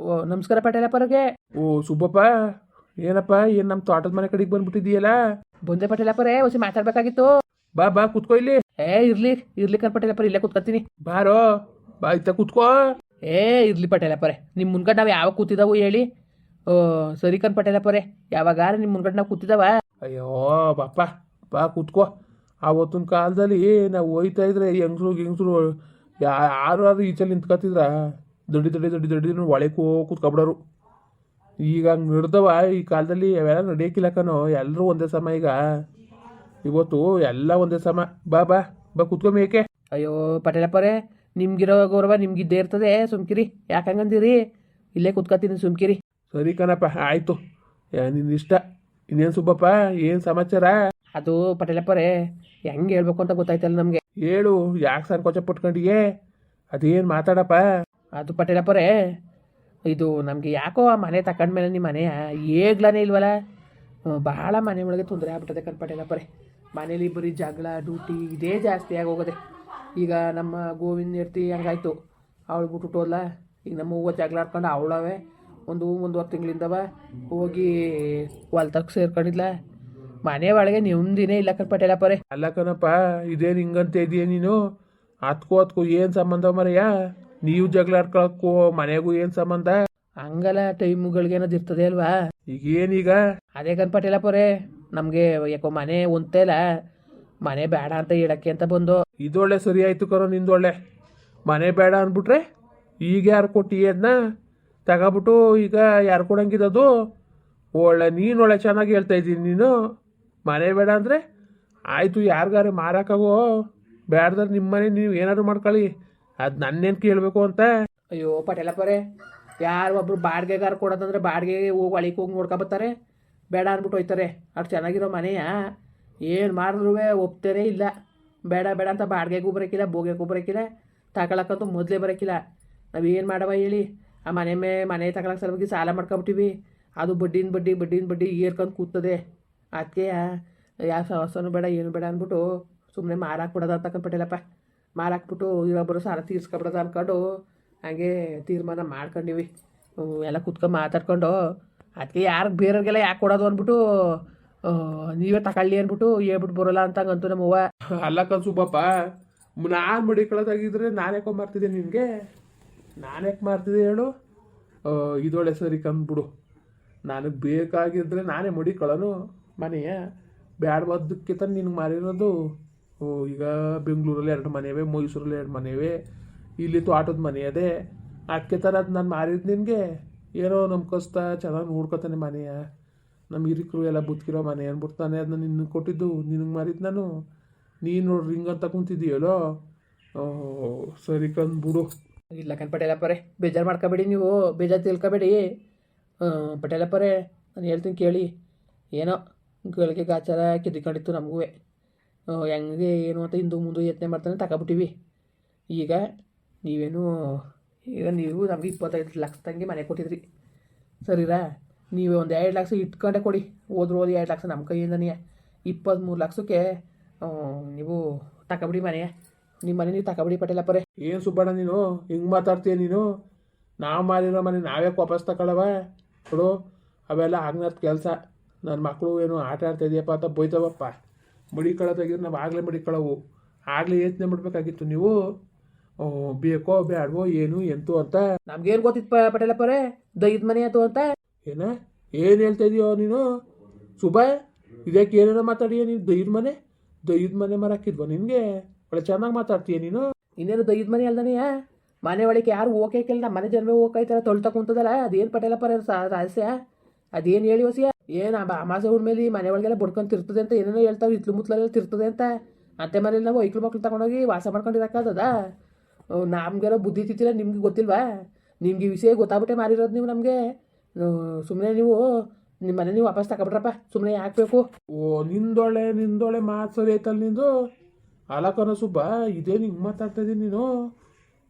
ಓ ನಮಸ್ಕಾರ ಪಟೇಲಪ್ಪರಿಗೆ ಓ ಸುಬ್ಬಪ್ಪ ಏನಪ್ಪ ಏನು ನಮ್ಮ ತೋಟದ ಮನೆ ಕಡೆಗೆ ಬಂದ್ಬಿಟ್ಟಿದೀಯಲ್ಲ ಬಂದೆ ಪಟೇಲಪ್ಪರೇ ಹೊಸಿ ಮಾತಾಡ್ಬೇಕಾಗಿತ್ತು. ಬಾ ಬಾ ಕುತ್ಕೋ ಇಲ್ಲಿ. ಏ ಇರ್ಲಿ ಇರ್ಲಿ ಕಣ್ ಪಟೇಲಪ್ಪರ ಇಲ್ಲೇ ಕೂತ್ಕೊತೀನಿ ಬಾರೋ ಬಾ ಇತ್ತ ಕುತ್ಕೋ. ಏ ಇರ್ಲಿ ಪಟೇಲಪ್ಪರೇ ನಿಮ್ಮ ಮುನ್ಗಡೆ ನಾವು ಯಾವಾಗ ಕೂತಿದ್ದಾವು ಹೇಳಿ. ಓ ಸರಿ ಕಣ್ ಪಟೇಲಪ್ಪರೇ ಯಾವಾಗಾರ ನಿಮ್ಮ ಮುನ್ಗಡೆ ನಾವು ಕೂತಿದ್ದಾವ ಅಯ್ಯೋ ಬಾಪ ಬಾ ಕುತ್ಕೋ. ಆವತ್ತಿನ ಕಾಲದಲ್ಲಿ ನಾವು ಹೋಯ್ತಾ ಇದ್ರೆ ಹೆಂಗಸ್ರು ಗಿಂಗಸ್ರು ಯಾರು ಯಾರು ಈಚಲ್ಲಿ ನಿಂತ್ಕೊತಿದ್ರ ದಡ್ಡಿ ದೊಡ್ಡ ದೊಡ್ಡ ದೊಡ್ಡ ಒಳಗೆ ಹೋ ಕೂತ್ಕೊಬಿಡೋರು. ಈಗ ಹಂಗೆ ನಡ್ದವ ಈ ಕಾಲದಲ್ಲಿ ಅವೆಲ್ಲ ನಡೆಯೋಕ್ಕಿಲ್ಲ ಕಣೋ ಎಲ್ಲರೂ ಒಂದೇ ಸಮ ಈಗ. ಇವತ್ತು ಎಲ್ಲ ಒಂದೇ ಸಮ ಬಾ ಬಾ ಬಾ ಕೂತ್ಕೊಂಬಿ ಏಕೆ ಅಯ್ಯೋ ಪಟೇಲಪ್ಪರೇ ನಿಮ್ಗಿರೋ ಗೌರವ ನಿಮ್ಗಿದ್ದೇ ಇರ್ತದೆ ಸುಮ್ಕಿರಿ. ಯಾಕಂಗಂದಿರಿ ಇಲ್ಲೇ ಕೂತ್ಕೊತೀನಿ ಸುಮ್ಕಿರಿ. ಸರಿ ಕಣಪ್ಪ ಆಯಿತು. ನಿನ್ನ ಇಷ್ಟ. ಇನ್ನೇನು ಸುಬ್ಬಪ್ಪ ಏನು ಸಮಾಚಾರ? ಅದು ಪಟೇಲಪ್ಪರೇ ಹೆಂಗೆ ಹೇಳ್ಬೇಕು ಅಂತ ಗೊತ್ತಾಯ್ತಲ್ಲ ನಮಗೆ. ಹೇಳು ಯಾಕೆ ಸಂಕೋಚ ಪಟ್ಕೊಂಡಿಯೇ? ಅದೇನು ಮಾತಾಡಪ್ಪ? ಅದು ಪಟೇಲಪ್ಪರೇ ಇದು ನಮಗೆ ಯಾಕೋ ಆ ಮನೆ ಮೇಲೆ ನಿಮ್ಮ ಮನೆಯ ಏಗ್ಲಾನೇ ಇಲ್ವಲ್ಲ ಬಹಳ ಮನೆ ಒಳಗೆ ತೊಂದರೆ ಆಗ್ಬಿಟ್ಟದೆ ಕಣ್ ಪಟೇಲಪ್ಪರೆ ಮನೇಲಿ ಬರೀ ಜಗಳ, ಡ್ಯೂಟಿ ಇದೇ ಜಾಸ್ತಿ ಆಗೋಗದೆ ಈಗ ನಮ್ಮ ಗೋವಿಂದ ಇರ್ತಿ ಹಂಗಾಯ್ತು? ಅವಳು ಬಿಟ್ಬಿಟ್ಟೋಲ್ಲ ಈಗ ನಮ್ಮ ಹೂವು ಜಗಳ ಆಡ್ಕೊಂಡು ಅವಳವೇ. ಒಂದು ಒಂದೂವರೆ ತಿಂಗಳಿಂದವ ಹೋಗಿ ಹೊಲ್ತಕ್ಕೆ ಸೇರ್ಕೊಂಡಿದ್ಲ. ಮನೆ ಒಳಗೆ ನೆಮ್ಮದಿನೇ ಇಲ್ಲ ಕಣ್ ಪಟೇಲಪ್ಪರೆ ಅಲ್ಲ ಕಣಪ್ಪ, ಇದೇನು ಹಿಂಗಂತ ಇದೆಯಾ ನೀನು? ಹತ್ಕೋ ಹತ್ಕೋ ಏನು ಸಂಬಂಧ ಮರೆಯ? ನೀವು ಜಗಳ ಆಡ್ಕೊಳಕ್ಕೋ ಮನೆಗೂ ಏನು ಸಂಬಂಧ? ಹಂಗಲ್ಲ ಟೈಮುಗಳಿಗೆ ಅನ್ನೋದು ಇರ್ತದೆ ಅಲ್ವಾ? ಈಗ ಏನೀಗ ಅದೇ ಕನ್ಪಟ್ಟಿಲ್ಲ ಪೊರೆ ನಮಗೆ ಯಾಕೋ ಮನೆ ಒಂತೇಲ ಇಲ್ಲ ಮನೆ ಬೇಡ ಅಂತ ಹೇಳಕ್ಕೆ ಅಂತ ಬಂದು. ಇದೊಳ್ಳೆ ಸರಿ ಆಯ್ತು ಕರೋ ನಿಂದೊಳ್ಳೆ. ಮನೆ ಬೇಡ ಅಂದ್ಬಿಟ್ರೆ ಈಗ ಯಾರು ಕೊಟ್ಟಿ ಅದನ್ನ ತಗೊಬಿಟ್ಟು ಈಗ ಯಾರು ಕೊಡಂಗಿದದು? ಒಳ್ಳೆ ನೀನು ಒಳ್ಳೆ ಚೆನ್ನಾಗಿ ಹೇಳ್ತಾ ಇದ್ದೀನಿ ನೀನು. ಮನೆ ಬೇಡ ಅಂದರೆ ಆಯಿತು ಯಾರಿಗಾರು ಮಾರಾಕಾಗೋ ಬೇಡದ್ರೆ ನಿಮ್ಮ ಮನೆ ನೀವು ಏನಾದ್ರು ಮಾಡ್ಕೊಳ್ಳಿ. ಅದು ನನ್ನೇನು ಕೇಳಬೇಕು ಅಂತ? ಅಯ್ಯೋ ಪಟೇಲಪ್ಪರೇ ಯಾರು ಒಬ್ರು ಬಾಡಿಗೆಗಾರ ಕೊಡೋದಂದ್ರೆ ಬಾಡಿಗೆಗೆ ಹೋಗಿ ಒಳಿಗೆ ಹೋಗಿ ನೋಡ್ಕೊಬತ್ತಾರೆ. ಬೇಡ ಅಂದ್ಬಿಟ್ಟು ಹೋಯ್ತಾರೆ. ಅಷ್ಟು ಚೆನ್ನಾಗಿರೋ ಮನೆಯ. ಏನು ಮಾಡಿದ್ರು ಒಪ್ತಾರೇ ಇಲ್ಲ. ಬೇಡ ಬೇಡ ಅಂತ ಬಾಡಿಗೆಗೂ ಬರೋಕ್ಕಿಲ್ಲ ಬೋಗೆಗೂ ಬರೋಕ್ಕಿಲ್ಲ ತಗೊಳಕ್ಕಂತೂ ಮೊದಲೇ ಬರೋಕ್ಕಿಲ್ಲ ನಾವು ಏನು ಮಾಡವ ಹೇಳಿ? ಆ ಮನೆ ಮೇ, ಮನೆ ತಗೊಳಕ್ಕೆ ಸಲುವಾಗಿ ಸಾಲ ಮಾಡ್ಕೊಬಿಟ್ಟಿವಿ. ಅದು ಬಡ್ಡಿನ ಬಡ್ಡಿ ಬಡ್ಡಿನ ಬಡ್ಡಿ ಏರ್ಕೊಂಡು ಕೂತದೆ. ಅದಕ್ಕೆ ಯಾವ ಸಮಸ್ಯೆನೂ ಬೇಡ, ಏನು ಬೇಡ ಅಂದ್ಬಿಟ್ಟು ಸುಮ್ಮನೆ ಮಾರಾಕ್ಬಿಡೋದು ಅಂತಕ್ಕಂಥ ಪಟೇಲಪ್ಪ. ಮಾರಾಕ್ಬಿಟ್ಟು ಬರೋ ಸಾಲ ತೀರ್ಸ್ಕೊಬಿಡೋದು ಅಂದ್ಕೊಂಡು ಹಾಗೆ ತೀರ್ಮಾನ ಮಾಡ್ಕೊಂಡಿವಿ. ಎಲ್ಲ ಕುತ್ಕೊಂಡು ಮಾತಾಡ್ಕೊಂಡು ಅದಕ್ಕೆ ಯಾರು ಬೇರೆಯವ್ರಿಗೆಲ್ಲ ಯಾಕೆ ಕೊಡೋದು? ಅಂದ್ಬಿಟ್ಟು ನೀವೇ ತಗೊಳ್ಳಿ ಅಂದ್ಬಿಟ್ಟು ಹೇಳ್ಬಿಟ್ಟು ಬರೋಲ್ಲ ಅಂತ ಅಂತೂ ನಮ್ಮವ್ವ. ಅಲ್ಲ ಕಣ್ ಸುಬ್ಬಪ್ಪ, ನಾನು ಮಡಿಕೊಳ್ಳೋದಾಗಿದ್ರೆ ನಾನು ಯಾಕೋ ಮಾಡ್ತಿದ್ದೆ ನಿನಗೆ? ನಾನು ಯಾಕೆ ಮಾಡ್ತಿದ್ದೆ ಹೇಳು? ಇದೊಳ್ಳೆ ಸರಿ ಕಂದ್ಬಿಡು ನನಗೆ ಬೇಕಾಗಿದ್ದರೆ ನಾನೇ ಮಡಿಕೊಳ್ಳೋನು ಮನೆಯ ಬ್ಯಾಡ್ ಬದ್ದಕ್ಕಿಂತ ನಿನಗೆ ಮಾರಿರೋದು ಈಗ ಬೆಂಗಳೂರಲ್ಲಿ ಎರಡು ಮನೆ ಇವೆ ಮೈಸೂರಲ್ಲಿ ಎರಡು ಮನೆ ಇವೆ ಇಲ್ಲಿ ತೋಟದ ಮನೆ ಅದೇ. ಅದಕ್ಕೆ ಥರ ಅದು ನಾನು ಮಾರಿದ್ದು ನಿನಗೆ. ಏನೋ ನಮ್ಮ ಕಷ್ಟ, ಚೆನ್ನಾಗಿ ನೋಡ್ಕೊತಾನೆ ಮನೆಯ. ನಮ್ಮ ಹಿರಿಕರು ಎಲ್ಲ ಬುತ್ಕಿರೋ ಮನೆ ಅಂದ್ಬಿಟ್ಟು ನಾನೇ ಅದನ್ನ ನಿನ್ನ ಕೊಟ್ಟಿದ್ದು, ನಿನಗೆ ಮಾರಿದ್ದು ನಾನು. ನೀನು ನೋಡ್ರಿ ಅಂತ ಕುಂತಿದ್ದೀಯಲ್ಲೋ. ಸರಿ ಕಂದ್ಬಿಡು ಇಲ್ಲ ಕಣ್ ಪಟೇಲಪ್ಪರೇ ಬೇಜಾರು ಮಾಡ್ಕೋಬೇಡಿ ನೀವು, ಬೇಜಾರು ತಿಳ್ಕೊಬೇಡಿ. ಪಟೇಲಪ್ಪರೇ ನಾನು ಹೇಳ್ತೀನಿ ಕೇಳಿ. ಏನೋ ಗಳಿಗೆ ಗಾಚಾರ ಕಿದ್ಕೊಂಡಿತ್ತು ನಮಗೂ ಹೆಂಗೆ ಏನು ಅಂತ ಹಿಂದೂ ಮುಂದೆ ಯತ್ನೆ ಮಾಡ್ತಾನೆ ತಗೊಬಿಟ್ಟಿವಿ. ಈಗ ನೀವೇನು, ಈಗ ನೀವು ನಮಗೆ ಇಪ್ಪತ್ತೈದು ಲಕ್ಷ ತಂಗಿ ಮನೆ ಕೊಟ್ಟಿದ್ರಿ. ಸರಿರಾ ನೀವು ಒಂದು ಎರಡು ಲಕ್ಷ ಇಟ್ಕೊಂಡೆ ಕೊಡಿ. ಹೋದ್ರು ಹೋದ ಎರಡು ಲಕ್ಷ ನಮ್ಮ ಕೈಯಿಂದನೇ. ಇಪ್ಪತ್ತ್ಮೂರು ಲಕ್ಷಕ್ಕೆ ನೀವು ತಗೊಬಿಡಿ ಮನೆ. ನಿಮ್ಮ ಮನೆ ನೀವು ತಗೊಬಿಡಿ ಪರೇ ಏನು ಸುಬ್ಬಣ್ಣ ನೀನು? ಹಿಂಗೆ ಮಾತಾಡ್ತೀಯ ನೀನು? ನಾವು ಮಾರಿರೋ ಮನೆ ನಾವೇ ವಾಪಸ್ ತಗೊಳವ ಕೊಡು ಅವೆಲ್ಲ ಆಗ್ನದ ಕೆಲಸ. ನನ್ನ ಮಕ್ಕಳು ಏನು ಆಟ ಆಡ್ತಾ ಇದೆಯಪ್ಪ ಅಂತ ಬೈತವಪ್ಪ. ಮಡಿಕೊಳ್ಳೋದಾಗಿದ್ರೆ ನಾವು ಆಗಲೇ ಮಡಿಕೊಳ್ಳವು ಆಗಲೇ ಯೋಚನೆ ಮಾಡಬೇಕಾಗಿತ್ತು ನೀವು. ಬೇಕೋ ಬೇಡವೋ ಏನು ಎಂತು ಅಂತ. ನಮ್ಗೇನು ಗೊತ್ತಿತ್ತು ಪಟೇಲ ಪಟೇಲಪ್ಪರೇ? ದೈದ ಮನೆ ಆಯ್ತು ಅಂತ? ಏನ? ಏನು ಹೇಳ್ತಾ ಇದೀಯೋ ನೀನು? ಸುಬಾಯ್ ಇದಕ್ಕೆ ಏನೇನೋ ಮಾತಾಡಿಯೋ ನೀನು? ದೈದ ಮನೆ? ದೈದ ಮನೆ ಮರಾಕಿದ್ವ ನಿನಗೆ? ಒಳ್ಳೆ ಚೆನ್ನಾಗಿ ಮಾತಾಡ್ತೀಯ ನೀನು? ಇನ್ನೇನು ದೈದ ಮನೆ ಅಲ್ದನೆಯ ಮನೆ ಒಳಗೆ ಯಾರು ಹೋಗಕ್ಕಿಲ್ಲ ನಮ್ಮ ಮನೆ ಜನವೇ ಹೋಗ್ತಾರ ತೊಳ್ತ ಕುಂತದಲ್ಲ ಅದೇನು ಪಟೇಲಪ್ಪರ ರಹಸ್ಯ? ಅದೇನು ಹೇಳಿ ಹೊಸಿಯ? ಏನು ಅಮಾಸೆ ಹುಡ್ಮೇಲೆ ಮನೆ ಒಳಗೆಲ್ಲ ಬಡ್ಕೊಂಡು ತಿರ್ತದೆ ಅಂತ ಏನೇನೋ ಹೇಳ್ತಾವೆ ಇತ್ಲು ಮುತ್ಲೆಲ್ಲ ತಿರ್ತದೆ ಅಂತ. ಅಂತೆ ಮನೇಲಿ ನಾವು ಐಕ್ಳು ಮಕ್ಳು ತಗೊಂಡೋಗಿ ವಾಸ ಮಾಡ್ಕೊಂಡಿರಕ್ಕಾಗದ ನಮ್ಗೆಲ್ಲ ಬುದ್ಧಿ ತಿತ್ತಿಲ್ಲ ನಿಮ್ಗೆ ಗೊತ್ತಿಲ್ವಾ? ನಿಮ್ಗೆ ಈ ವಿಷಯ ಗೊತ್ತಾಗ್ಬಿಟ್ಟೆ ಮಾರಿರೋದು ನೀವು ನಮಗೆ. ಸುಮ್ಮನೆ ನೀವು ನಿಮ್ಮ ಮನೆ ನೀವು ವಾಪಸ್ ತಗೊಬಿಟ್ರಪ್ಪ ಸುಮ್ಮನೆ ಹಾಕ್ಬೇಕು ಬೇಕು ಓ, ನಿಂದೊಳೆ ನಿಂದೊಳೆ ಮಾತು ಐತಲ್ಲ ನಿಂದು? ಅಲಕನ ಸುಬ್ಬ, ಇದೇ ಹಿಂಗೆ ಮಾತಾಡ್ತಾ ಇದ್ದೀನಿ ನೀನು.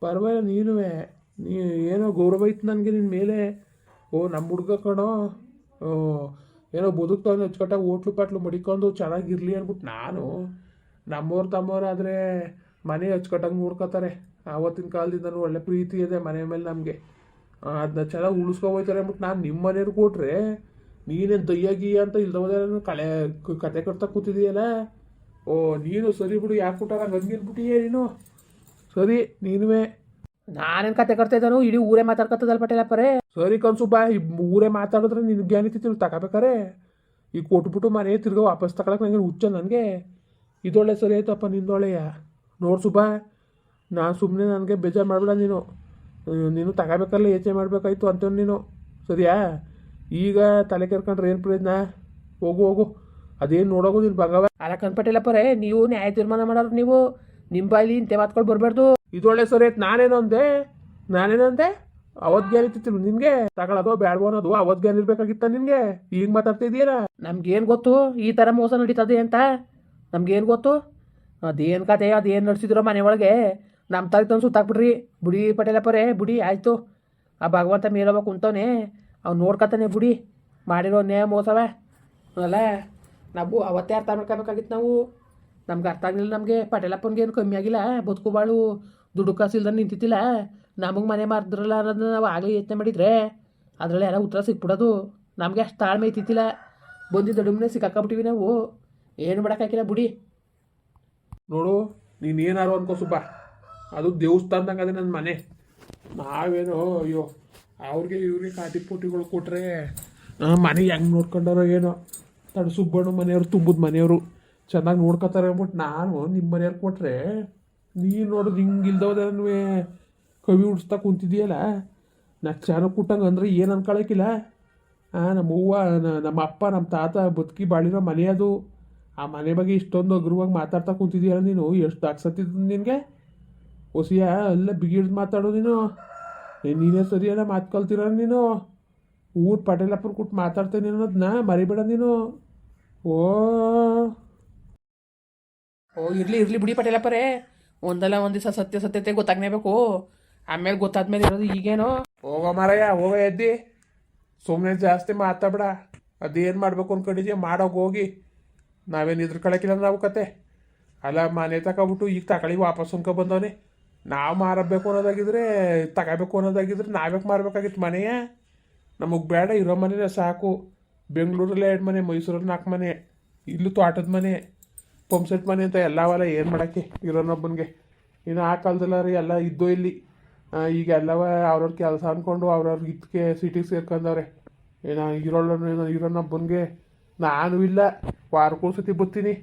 ಪರವಾಗಿಲ್ಲ ನೀನು ನೀ ಏನೋ ಗೌರವ ಇತ್ತು ನನಗೆ ನಿನ್ನ ಮೇಲೆ. ಓ ನಮ್ಮ ಹುಡುಗ ಕಣೋ. ಓ ಏನೋ ಬದುಕ್ತಾವನು ಅಚ್ಚುಕಟ್ಟಾಗಿ ಓಟ್ಲು ಪಾಟ್ಲು ಮಡಿಕೊಂಡು ಚೆನ್ನಾಗಿರಲಿ ಅಂದ್ಬಿಟ್ಟು ನಾನು. ನಮ್ಮವ್ರು ತಮ್ಮವ್ರಾದರೆ ಮನೆ ಅಚ್ಚುಕಟ್ಟಾಗಿ ನೋಡ್ಕೋತಾರೆ. ಆವತ್ತಿನ ಕಾಲದಿಂದನೂ ಒಳ್ಳೆ ಪ್ರೀತಿ ಇದೆ ಮನೆ ಮೇಲೆ ನಮಗೆ. ಅದನ್ನ ಚೆನ್ನಾಗಿ ಉಳಿಸ್ಕೊ ಹೋಯ್ತಾರೆ ಅಂದ್ಬಿಟ್ಟು ನಾನು ನಿಮ್ಮ ಮನೆಯವ್ರು ಕೊಟ್ರೆ ನೀನೇನು ದಯ್ಯಾಗಿ ಅಂತ ಇಲ್ದವದೇ ಕಳೆ ಕತೆ ಕಟ್ತಾ ಕೂತಿದೀಯಲ್ಲ? ಓ, ನೀನು ಸರಿ ಬಿಡು, ಯಾಕೆ ಕೊಟ್ಟಾರ ಹಂಗೆ ಅಂದ್ಬಿಟ್ಟಿಯೇ ನೀನು? ಸರಿ, ನೀನುವೇ ನಾನೇನು ಕತೆ ಕರ್ತಾ ಇದ್ದಾನು ಇಡೀ ಊರೇ ಮಾತಾಡ್ಕೊತದಲ್ಲ ಪಟೇಲಪ್ಪರೇ ಸರಿ ಕನ್ಸು ಬಾ ಈ ಊರೇ ಮಾತಾಡಿದ್ರೆ ನಿನ್ಗೆ ಜ್ಞಾನಿತಿ ತಗಬೇಕಾರೆ. ಈಗ ಕೊಟ್ಬಿಟ್ಟು ಮನೆ ತಿರ್ಗಾ ವಾಪಸ್ ತಗೊಳಕ್ ನನಗೆ ಹುಚ್ಚ ನನಗೆ? ಇದೊಳ್ಳೆ ಸರಿ ಆಯ್ತಪ್ಪ ನಿಂದೊಳ್ಳೆಯ ನೋಡು ಬಾ ನಾನು ಸುಮ್ಮನೆ ನನಗೆ ಬೇಜಾರು ಮಾಡಬೇಡ ನೀನು. ನೀನು ತಗೋಬೇಕಲ್ಲ ಯೋಚನೆ ಮಾಡಬೇಕಾಯ್ತು ಅಂತ ನೀನು. ಸರಿಯಾ? ಈಗ ತಲೆ ಕೆರ್ಕೊಂಡ್ರೆ ಏನು ಪ್ರಯೋಜನ? ಹೋಗು ಹೋಗು. ಅದೇನು ನೋಡೋಗು ನೀನು ಬಂಗವ. ಅಲ್ಲ ಕನ್ಪಟ್ಟಿಲ್ಲ ಪರೇ ನೀವು ನ್ಯಾಯ ತೀರ್ಮಾನ ಮಾಡೋರು ನೀವು. ನಿಮ್ಮ ಬಾಯಿಲಿ ಇಂತೆ ಮಾತ್ಗಳು ಬರಬಾರ್ದು. ಇದೊಳ್ಳೆ ಸರಿ ಆಯ್ತು. ನಾನೇನು ಅಂದೆ? ನಾನೇನು ಅಂದೆ? ಅವತ್ಗೆ ಗ್ಯಾನ್ ನಿನ್ಗೆ. ತಗೊಳ್ಳೋದು ಬ್ಯಾಡ್ವೋ ಅನ್ನೋದು ಅವತ್ತು ಗ್ಯಾನ್ ನಿನ್ಗೆ? ಈಗ ಮಾತಾಡ್ತಿದ್ದೀರಾ ನಮ್ಗೇನು ಗೊತ್ತು? ಈ ಥರ ಮೋಸ ನಡೀತದೆ ಅಂತ. ನಮ್ಗೇನು ಗೊತ್ತು? ಅದೇನು ಕತೆ ಅದೇನು ನಡೆಸಿದ್ರು ಮನೆ ಒಳಗೆ ನಮ್ಮ ತಾಯಿ ತಂದು ಸುತ್ತಾಕ್ಬಿಡ್ರಿ ಬುಡಿ ಪಟೇಲಪ್ಪರೇ ಬುಡಿ ಆಯಿತು. ಆ ಭಗವಂತ ಮೇಲೊಬ್ಬ ಕುಂತವನೆ. ಅವ್ನು ನೋಡ್ಕೊತಾನೆ ಬುಡಿ. ಮಾಡಿರೋ ನೇ ಮೋಸವ. ಅಲ್ಲ ನಾವು ಅವತ್ತೇ ಅರ್ಥ ಮಾಡ್ಕೋಬೇಕಾಗಿತ್ತು ನಾವು. ನಮ್ಗೆ ಅರ್ಥ ಆಗಲಿಲ್ಲ ನಮಗೆ. ಪಟೇಲಪ್ಪನಿಗೆ ಏನು ಕಮ್ಮಿ ಆಗಿಲ್ಲ. ಬದುಕು ಬಾಳು ದುಡ್ಡು ಕಾಸಿಲ್ದ ನಿಂತಿತ್ತಿಲ್ಲ ನಮಗೆ ಮನೆ ಮಾರಿದ್ರಲ್ಲ ಅನ್ನೋದನ್ನ ನಾವು ಆಗಲೇ ಯೋಚನೆ ಮಾಡಿದ್ರೆ ಅದರಲ್ಲಿ ಎಲ್ಲ ಉತ್ತರ ಸಿಕ್ಬಿಡೋದು. ನಮಗೆ ಅಷ್ಟು ತಾಳ್ಮೆ ಐತಿತ್ತಿಲ್ಲ ಬಂದಿದ್ದ ಡುಮ್ನೆ ಸಿಕ್ಕಾಕಬಿಟ್ಟಿವಿ ನಾವು. ಏನು ಮಾಡೋಕ್ಕಾಗಿಲ್ಲ ಬುಡಿ. ನೋಡು, ನೀನು ಏನಾರು ಅನ್ಕೋ ಸುಬ್ಬ. ಅದು ದೇವಸ್ಥಾನದಂಗೆ ಅದೇ ನನ್ನ ಮನೆ. ನಾವೇನೋ, ಅಯ್ಯೋ, ಅವ್ರಿಗೆ ಇವ್ರಿಗೆ ಕಾಟಿ ಪೋಟಿಗಳು ಕೊಟ್ರೆ ಮನೆ ಹೆಂಗೆ ನೋಡ್ಕೊಂಡಾರೋ ಏನೋ. ತಡ ಸುಬ್ಬಣ್ಣ ಮನೆಯವರು, ತುಂಬದ ಮನೆಯವರು. ಚೆನ್ನಾಗಿ ನೋಡ್ಕೊತಾರೆ ಅಂದ್ಬಿಟ್ಟು ನಾನು ನಿಮ್ಮ ಮನೆಯಲ್ಲಿ ಕೊಟ್ಟರೆ ನೀನು ನೋಡೋದು ಹಿಂಗೆ ಇಲ್ದವ್ದೇ ಕವಿ ಉಡ್ಸ್ತಾ ಕುಂತಿದೆಯಲ್ಲ? ನಾ ಚೆನ್ನಾಗಿ ಕುಟ್ಟಂಗೆ ಅಂದರೆ ಏನು ಅನ್ಕೊಳಕಿಲ್ಲ. ಹಾಂ ನಮ್ಮ ಅವ್ವ ನಮ್ಮ ಅಪ್ಪ ನಮ್ಮ ತಾತ ಬದುಕಿ ಬಾಳಿರೋ ಮನೆ ಅದು. ಆ ಮನೆ ಬಗ್ಗೆ ಇಷ್ಟೊಂದು ಅಗ್ರವಾಗಿ ಮಾತಾಡ್ತಾ ಕುಂತಿದೀಯಲ್ಲ ನೀನು? ಎಷ್ಟು ದಾಕ್ಸತ್ತಿದ್ದು ನಿನಗೆ? ಹೊಸಿಯ ಎಲ್ಲ ಬಿಗಿಡ್ದು ಮಾತಾಡೋ ನೀನು. ನೀನೇ ಸರಿಯಲ್ಲ ಮಾತು ನೀನು? ಊರು ಪಟೇಲಪ್ಪನ ಕೊಟ್ಟು ಮಾತಾಡ್ತೇನೆ ಅನ್ನೋದನ್ನ ಮರಿಬೇಡ ನೀನು. ಓ ಓ, ಇರಲಿ ಇರಲಿ ಬಿಡಿ ಪಟೇಲಪ್ಪರೇ ಒಂದಲ್ಲ ಒಂದು ದಿವಸ ಸತ್ಯ ಗೊತ್ತಾಗ್ನೇಬೇಕು. ಆಮೇಲೆ ಗೊತ್ತಾದ್ಮೇಲೆ ಇರೋದು ಈಗೇನೋ. ಹೋಗೋ ಮಾರಯ್ಯ, ಹೋಗೋ ಎದ್ದಿ. ಸುಮ್ಮನೆ ಜಾಸ್ತಿ ಮಾತಾಡ್ಬೇಡ. ಅದೇನು ಮಾಡಬೇಕು ಅನ್ಕೊಂಡಿದ್ಯ? ಮಾಡೋಕೆ ಹೋಗಿ. ನಾವೇನು ಇದ್ರ ಕಳಕಿಲ್ಲ ನಾವು ಕತೆ. ಅಲ್ಲ, ಮನೆ ತಗೊಬಿಟ್ಟು ಈಗ ತಗೊಳ್ಳಿ ವಾಪಸ್ ಅನ್ಕೊ ಬಂದವನೆ. ನಾವು ಮಾರಬೇಕು ಅನ್ನೋದಾಗಿದ್ರೆ ತಗೋಬೇಕು ಅನ್ನೋದಾಗಿದ್ರೆ ನಾವ್ಯಾಕೆ ಮಾರಬೇಕಾಗಿತ್ತು ಮನೆಯ? ನಮಗೆ ಬೇಡ, ಇರೋ ಮನೆನೇ ಸಾಕು. ಬೆಂಗಳೂರಲ್ಲಿ ಎರಡು ಮನೆ, ಮೈಸೂರಲ್ಲಿ ನಾಲ್ಕು ಮನೆ. ಇಲ್ಲೂ ತೋಟದ ಮನೆ. ಪಂಪ್ ಸೆಟ್ ಮನೆ ಅಂತ ಎಲ್ಲವಲ್ಲ ಏನು ಮಾಡೋಕ್ಕೆ ಇರೋನೊಬ್ಬನಿಗೆ? ಇನ್ನು ಆ ಕಾಲದಲ್ಲಾರಿ ಎಲ್ಲ ಇದ್ದೋ ಇಲ್ಲಿ. ಈಗ ಎಲ್ಲವ ಅವ್ರವ್ರ ಕೆಲಸ ಅಂದ್ಕೊಂಡು ಅವ್ರವ್ರ ಇದಕ್ಕೆ ಸಿಟಿಗೆ ಸೇರ್ಕೊಂಡವ್ರೆ. ಏನೋ ಇರೋಳು ಇರೋನೊಬ್ಬನಿಗೆ ನಾನು ಇಲ್ಲ. ವಾರಕ್ಕೂ ಸತಿ ಬರ್ತೀನಿ.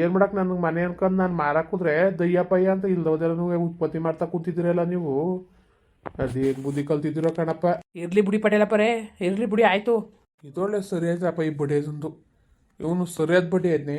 ಏನು ಮಾಡಕ್ಕೆ ನನಗೆ ಮನೆ ಅನ್ಕೊಂಡು ನಾನು ಮಾರಕ್ಕೆ ಹೋದ್ರೆ ದಯ್ಯ ಪಯ್ಯ ಅಂತ ಇಲ್ದೋದೆಲ್ಲ ಉತ್ಪತ್ತಿ ಮಾಡ್ತಾ ಕೂತಿದ್ದೀರಲ್ಲ ನೀವು? ಅದೇನು ಬುದ್ಧಿ ಕಲ್ತಿದ್ದೀರೋ ಕಣಪ್ಪ. ಇರಲಿ ಬುಡಿ ಪಟೇಲಪ್ಪರೇ ಇರಲಿ ಬುಡಿ ಆಯಿತು. ಇದೊಳ್ಳೆ ಸರಿಯಾದಪ್ಪ ಈ ಬಡಿಯೋದೊಂದು ಇವನು ಸರಿಯಾದ ಬಡಿ ಅದನ್ನೇ